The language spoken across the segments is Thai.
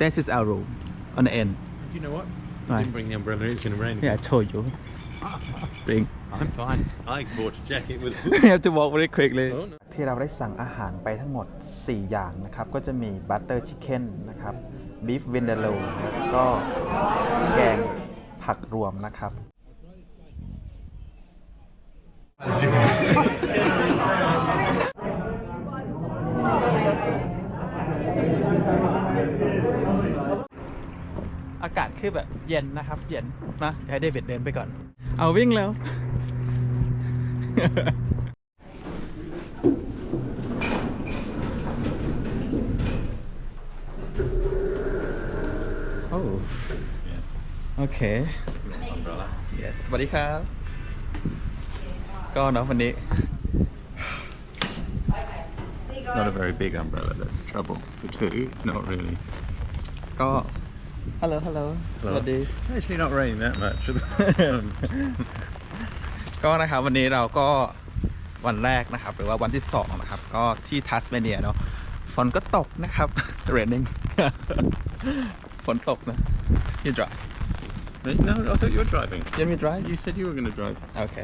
this is our room on the end You know what? Right. didn't bring the umbrella. It's going to rain. yeah I told you bring I'm fine. I bought a jacket with. you have to walk very quickly Oh, no. ที่เราได้สั่งอาหารไปทั้งหมด 4 อย่างนะครับ ก็จะมีบัตเตอร์ชิคเก้นนะครับบีฟวินเดโลแล้วก็แกงผักรวมนะครับ อากาศ คือแบบเย็นนะครับ เย็นนะเดี๋ยวให้เดวิดเดินไปก่อน เอาวิ่งแล้ว โอ้โอเค Umbrella. yes สวัสดีครับ ก็เนาะวันนี้ It's not a very big umbrella. That's the trouble. For two, it's not really. ก็ ฮัลโหลฮัลโหลสวัสดี It's actually not raining that much. ก็นะครับวันนี้เราก็วันแรกนะครับ หรือว่าวันที่สองนะครับ ก็ที่ทัสเมเนียเนาะฝนก็ตกนะครับ raining ฝนตกนะ you drive no, I thought you were driving. you want me drive You said you were going to drive. โอเค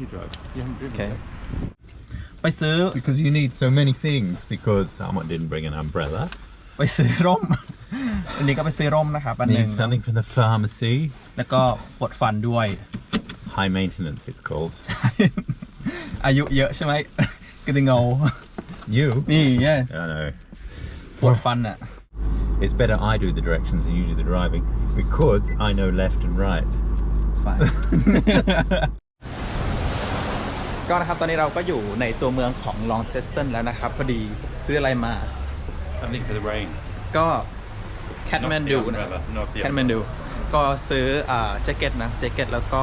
You drive. You haven't driven. Okay. yet. ไปซื้อ Because you need so many things. Because someone didn't bring an umbrella. ไปซื้อร่ม อันนี้ก็ไปซื้อร่มนะครับอันหนึ่ง Need something from the pharmacy. แล้วก็ปวดฟันด้วย High maintenance, it's called. อายุเยอะใช่ไหมก็จะเงา You? นี่ yes I know. ปวดฟันอะ It's better I do the directions and you do the driving because I know left and right. Fine ก็นะครับตอนนี้เราก็อยู่ในตัวเมืองของลองเซสตันแล้วนะครับ พอดีซื้ออะไรมา Something for the rain. ก็ แคทแมน Not the ดูนะ umbrella, not the แคทแมนดูก็ซื้ออ่าแจ็คเก็ตนะแจ็คเก็ตแล้วก็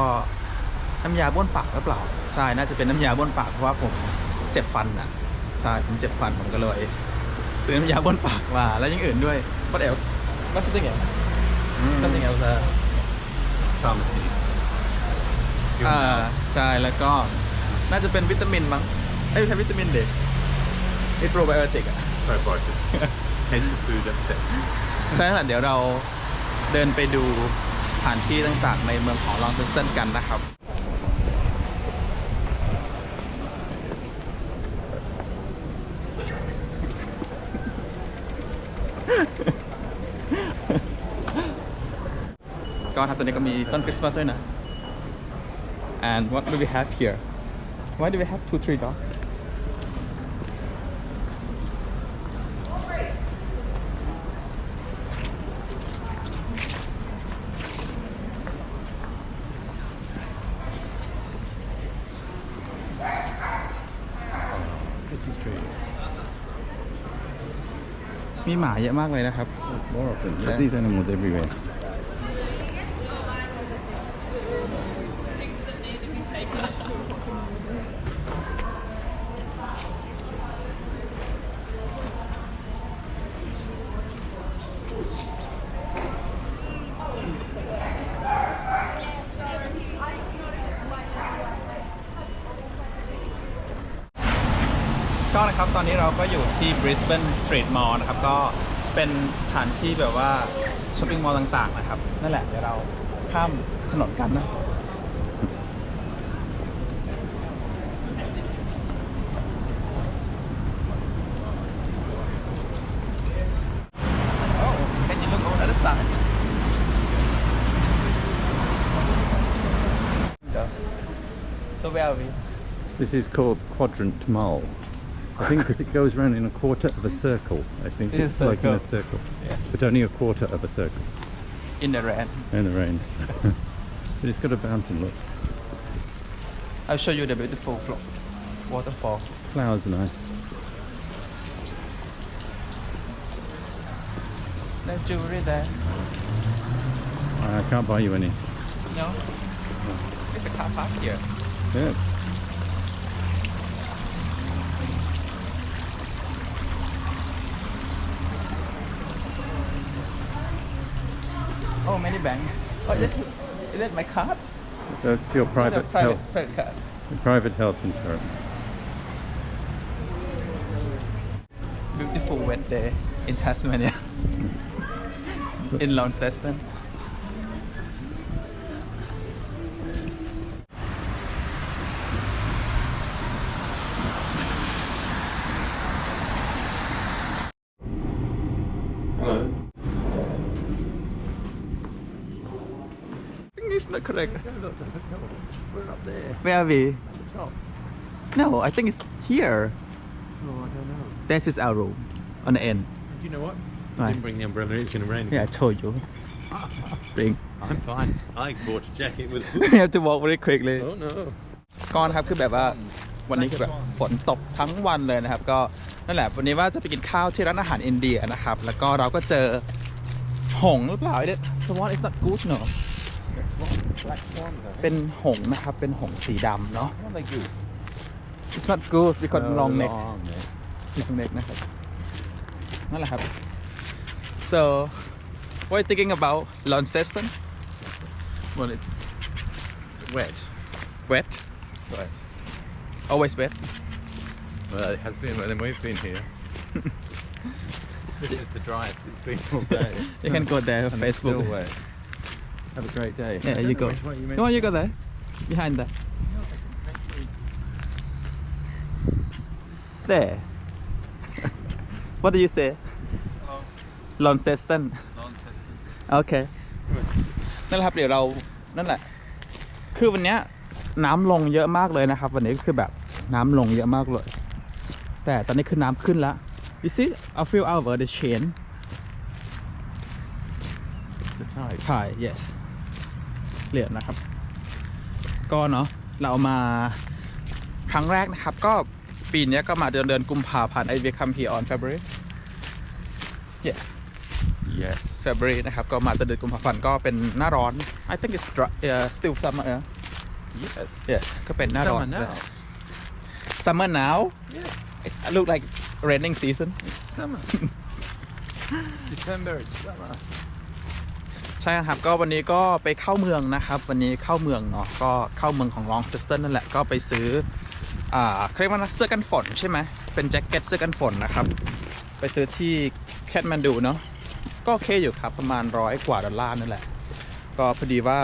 น้ำยาบ้วนปากหรือเปล่าใช่น่าจะเป็นน้ำยาบ้วนปากเพราะว่าผมเจ็บฟันอะใช่ผมเจ็บฟันผมก็เลย ซื้อน้ำยาบ้วนปากมาแล้วอยังอื่นด้วย what else what something else something else อะ Pharmacy. อ่าใช่แล้วก็น่าจะเป็นวิตามินมั้งเอ้ยไม่ใช่วิตามินเด็กไอโปรไบโอติกอะ Probiotic. Hence the food upset. ใช่แล้วเดี๋ยวเราเดินไปดูสถานที่ต่างๆ ในเมืองของลองเซนเซนกันนะครับ ก็ครับตัวนี้ก็มีต้นคริสต์มาสด้วยนะ and what do we have here why do we have two three dogs มีหมาเยอะมากเลยนะครับ There's more of them. Yeah. There's these animals everywhere. อนนี้เราก็อยู่ที่ Brisbane Street Mall นะครับ ก็เป็นสถานที่แบบว่าช้อปปิ้งมอลล์ต่างๆนะครับ นั่นแหละเดี๋ยวเราข้ามถนนกันนะ Oh, can you look on the other side? Go. So where are we? This is called Quadrant Mall. I think because it goes around in a quarter of a circle. I think is it's like in a circle. Yeah. but only a quarter of a circle In the rain. in the rain. but it's got a fountain. Look, I'll show you the beautiful flo- waterfall. flowers are nice. No jewelry there. I can't buy you any. No. It's a car park here. Yes. Oh, many bank. Oh, this is, that my card? That's your private, private, health, private card. private health insurance. Beautiful wet day in Tasmania. in Launceston English not correct We're up there. Where are we? Top. No I think it's here Oh, I don't know. This is our room on the end You know what? Why? Didn't bring the umbrella. It's going to rain. Yeah I told you bring I'm fine. I bought a jacket with. you have to walk very quickly oh no. ก็นะครับคือแบบว่าวันนี้คือแบบฝนตกทั้งวันเลยนะครับ ก็นั่นแหละวันนี้ว่าจะไปกินข้าวที่ร้านอาหารอินเดียนะครับ แล้วก็เราก็เจอหงส์หรือเปล่าเนี่ย swan is not good เนอะ Black swans. I เป็นหงส์นะครับ เป็นหงส์สีดำเนาะ Are they goose? it's not good because long neck Long neck. long neck นะครับ นั่นแหละครับ so what are you thinking about Launceston Well, it's wet. wet Wet. always wet Well, it has been when we've been here. this is the driest it's been all day. you can go there on And it's Facebook Still wet. Have a great day. Yeah, I don't you know go. which way you meant- No, you go there. Behind that. There. what do you say? Launceston. Okay. นั่นแหละครับเดี๋ยวเรา นั่นแหละ คือวันเนี้ยน้ำลงเยอะมากเลยนะครับ วันนี้ก็คือแบบน้ำลงเยอะมากเลย แต่ตอนนี้คือน้ำขึ้นแล้ว You see I feel over the chain The tide. ใช่ yes เหรียญนะครับ ก็เนาะเรามาครั้งแรกนะครับ ก็ปีเนี้ยก็มาเดือนเดือนกุมภาพันธ์ I will come here on February yes Yes. February นะครับ ก็มาเดือนกุมภาพันธ์ก็เป็นหน้าร้อน I think it's dry, uh, still summer yeah? Yes. yes ก็เป็นหน้าร้อน Summer now. summer now Yes. it's look like raining season Summer. December, it's summer. ใช่ครับก็วันนี้ก็ไปเข้าเมืองนะครับ วันนี้เข้าเมืองเนาะก็เข้าเมืองของลองเซสเตอร์นั่นแหละก็ไปซื้ออ่าเขาเรียกว่าเสื้อกันฝนใช่ไหมเป็นแจ็คเก็ตเสื้อกันฝนนะครับ ไปซื้อที่แคทมันดูเนาะก็โอเคอยู่ครับประมาณร้อยกว่าดอลลาร์นั่นแหละ ก็พอดีว่า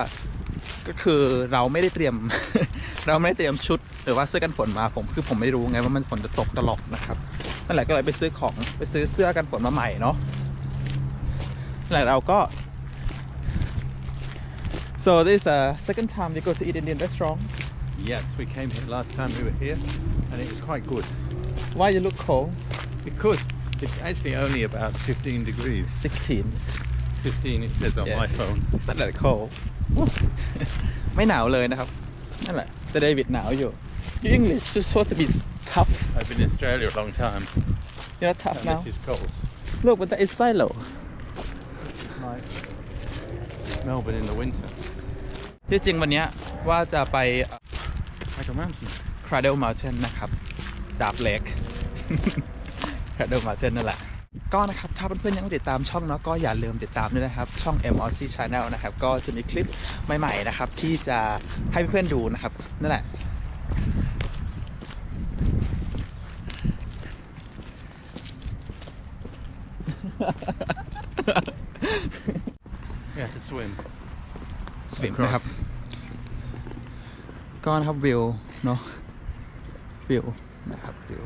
ก็คือเราไม่ได้เตรียม เราไม่ได้เตรียมชุดหรือว่าเสื้อกันฝนมาผมคือผมไม่รู้ไงว่ามันฝนจะตกตลอดนะครับนั่นแหละก็เลยไปซื้อของไปซื้อเสื้อกันฝนมาใหม่เนาะนั่นแหละเราก็ So this is the second time we go to eat Indian restaurant. Yes, we came here last time we were here, and it was quite good Why you look cold? because it's actually only about 15 degrees. 16. 15 it says on my Yes. phone. It's not that cold. ไม่หนาวเลยนะครับ นั่นแหละ แต่เดวิดหนาวอยู่ Your English is supposed to be tough. I've been in Australia a long time, You're not tough and now. this is cold. Look, but that is silo. Like Melbourne in the winter. ที่จริงวันนี้ว่าจะไป Like a mountain. Cradle Mountain นะครับดาบเล็ก Cradle Mountain นั่นแหละ ก็นะครับ ถ้าเพื่อนๆยังไม่ติดตามช่องเนาะก็อย่าลืมติดตามด้วยนะครับ ช่อง m o c Channel นะครับ ก็จะมีคลิปใหม่ๆนะครับ ที่จะให้เพื่อนๆดูนะครับ นั่นแหละ We had to swim. สวิมนะครับ ก็นะครับวิวเนาะวิวนะครับวิว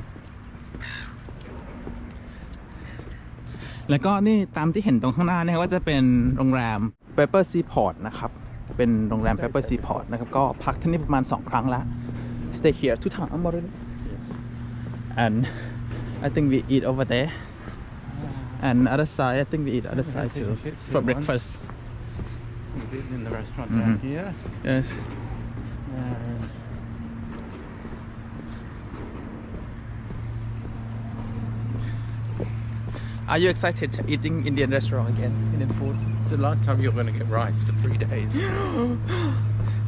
แล้วก็นี่ตามที่เห็นตรงข้างหน้าเนี่ยว่าจะเป็นโรงแรม Pepper Seaport นะครับ เป็นโรงแรม Pepper Seaport นะครับ ก็พักที่นี่ประมาณ 2 ครั้งละ stay here two times already and I think we eat over there and other side I think we eat other side too for breakfast We've eaten in the restaurant Mhm. down here. yes And Are you excited eating Indian restaurant again? Indian food? it's the last time you're going to get rice for three days.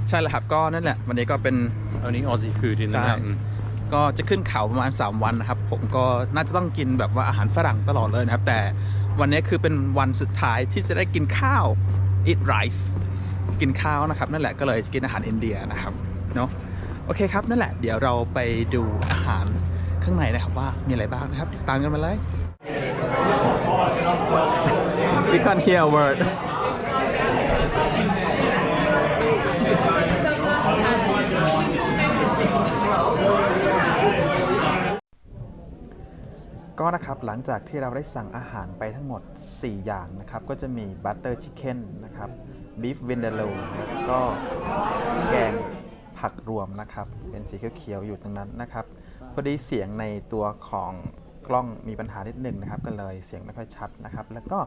ใช่แล้วครับก็นั่นแหละ วันนี้ก็เป็น Only Aussie food in the Sorry. mountain. ก็จะขึ้นเขาประมาณ 3 วันนะครับ ผมก็น่าจะต้องกินแบบว่าอาหารฝรั่งตลอดเลยนะครับ แต่วันนี้คือเป็นวันสุดท้ายที่จะได้กินข้าว eat rice กินข้าวนะครับ นั่นแหละก็เลยกินอาหารอินเดียนะครับเนาะโอเคครับ นั่นแหละเดี๋ยวเราไปดูอาหารข้างในนะครับว่ามีอะไรบ้างนะครับติดตามกันมาเลย we can't hear a word ก็นะครับหลังจากที่เราได้สั่งอาหารไปทั้งหมด 4 อย่างนะครับ ก็จะมีบัตเตอร์ชิคเก้นนะครับบีฟวินเดโลแล้วก็แกงผักรวมนะครับ เป็นสีเขียวๆอยู่ตรงนั้นนะครับ พอดีเสียงในตัวของกล้องมีปัญหานิดหนึ่งนะครับ ก็เลยเสียงไม่ค่อยชัดนะครับ แล้วก็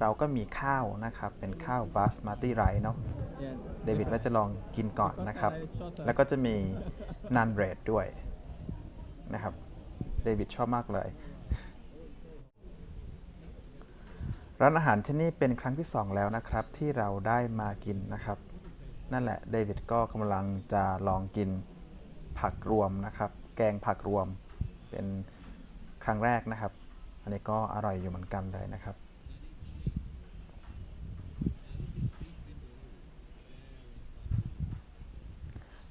เราก็มีข้าวนะครับ เป็นข้าวบาสมาติไรเนาะเดวิดว่าจะลองกินก่อนนะครับ แล้วก็จะมีนันเบรดด้วยนะครับ เดวิดชอบมากเลย ร้านอาหารที่นี่เป็นครั้งที่ 2 แล้วนะครับ ที่เราได้มากินนะครับ นั่นแหละเดวิดก็กำลังจะลองกินผักรวมนะครับ แกงผักรวมเป็นครั้งแรกนะครับ อันนี้ก็อร่อยอยู่เหมือนกันเลยนะครับ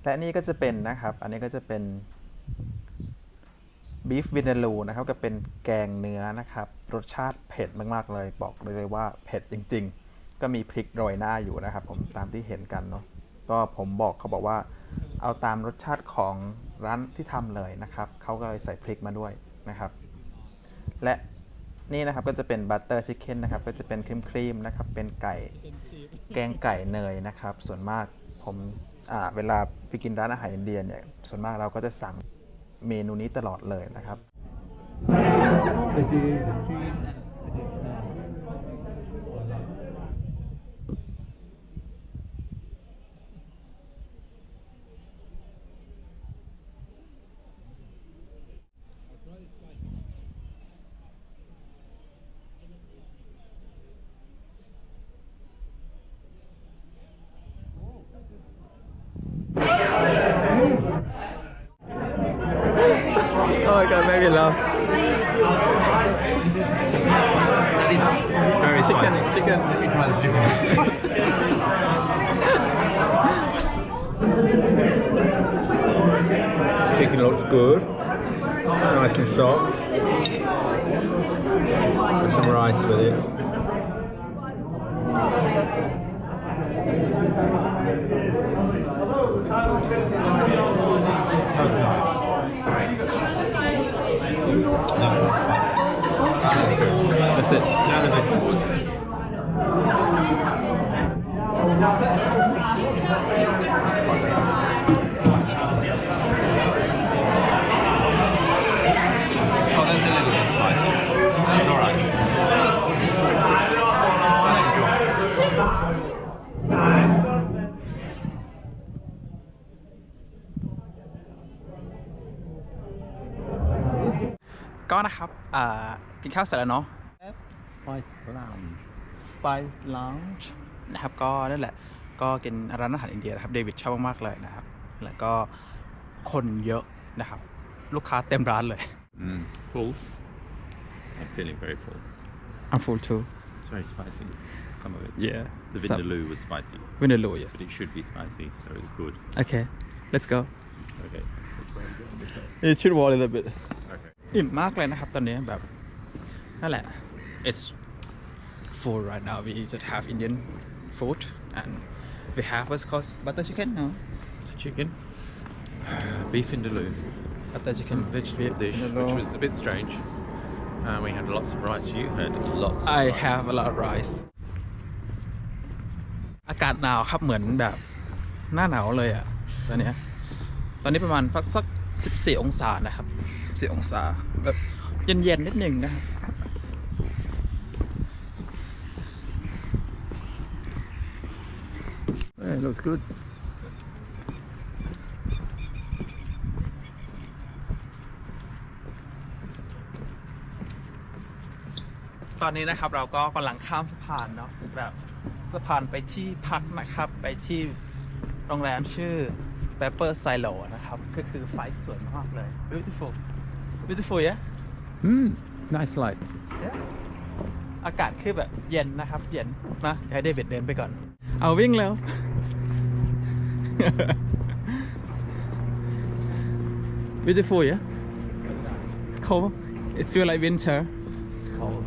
และนี่ก็จะเป็นนะครับ อันนี้ก็จะเป็น บีฟวินเดลูนะครับก็เป็นแกงเนื้อนะครับ รสชาติเผ็ดมากๆเลย บอกเลยว่าเผ็ดจริง ๆ ก็มีพริกโรยหน้าอยู่นะครับ ผมตามที่เห็นกันเนาะก็ผมบอกเขาบอกว่า เอาตามรสชาติของร้านที่ทำเลยนะครับเขาก็เลยใส่พริกมาด้วยนะครับ และนี่นะครับก็จะเป็นบัตเตอร์ชิคเก้นนะครับก็จะเป็นครีมครีมๆนะครับ เป็นไก่แกงไก่เนยนะครับ ส่วนมากผมเวลาไปกินร้านอาหารอินเดียเนี่ยส่วนมากเราก็จะสั่ง เมนูนี้ตลอดเลยนะครับ That is very Chicken, spicy. chicken. Let me try the chicken. chicken looks good. Nice and soft. Put some rice with it. That's it. Now the vegetables. Oh, that's a little bit spicy. That's all right. I'll enjoy. ก็นะครับอ่า กินข้าวเสร็จแล้วเนาะ Spice lounge. Spice Lounge นะครับก็นั่นแหละก็กินร้านอาหารอินเดียนะครับเดวิดชอบมากๆเลยนะครับ แล้วก็คนเยอะนะครับ ลูกค้าเต็มร้านเลย Mm, full. I'm feeling very full. I'm full too It's very spicy. Some of it. Yeah The Some- vindaloo was spicy, Vindaloo yes but it should be spicy, so it's good. Okay let's go Okay. Which way are you going? This way? it should walk a little bit Okay. อิ่มมากเลยนะครับ ตอนนี้แบบ นั่นแหละ it's full right now we just have Indian food and we have what's called butter chicken no Chicken. Beef vindaloo. butter chicken Some vegetable dish, which was a bit strange. Uh, we had lots of rice. You had lots of I rice. have a lot of rice อากาศหนาวครับเหมือนแบบหน้าหนาวเลยอะตอนเนี้ยตอนนี้ประมาณสักสักสิบสี่องศานะครับสิบสี่องศาแบบเย็นๆนิดหนึ่งนะครับ Yeah, it looks good. ตอนนี้นะครับเราก็กำลังข้ามสะพานเนาะแบบสะพานไปที่พักนะครับ ไปที่โรงแรมชื่อ Pepper Silo นะครับ ก็คือไฟสวยมากเลย beautiful beautiful yeah Mm, nice lights. Yeah อากาศคือแบบเย็นนะครับ เย็นนะเดี๋ยวให้เดวิดเดินไปก่อน เอาวิ่งแล้ว beautiful yeah it's cold. It feel like winter. It's cold.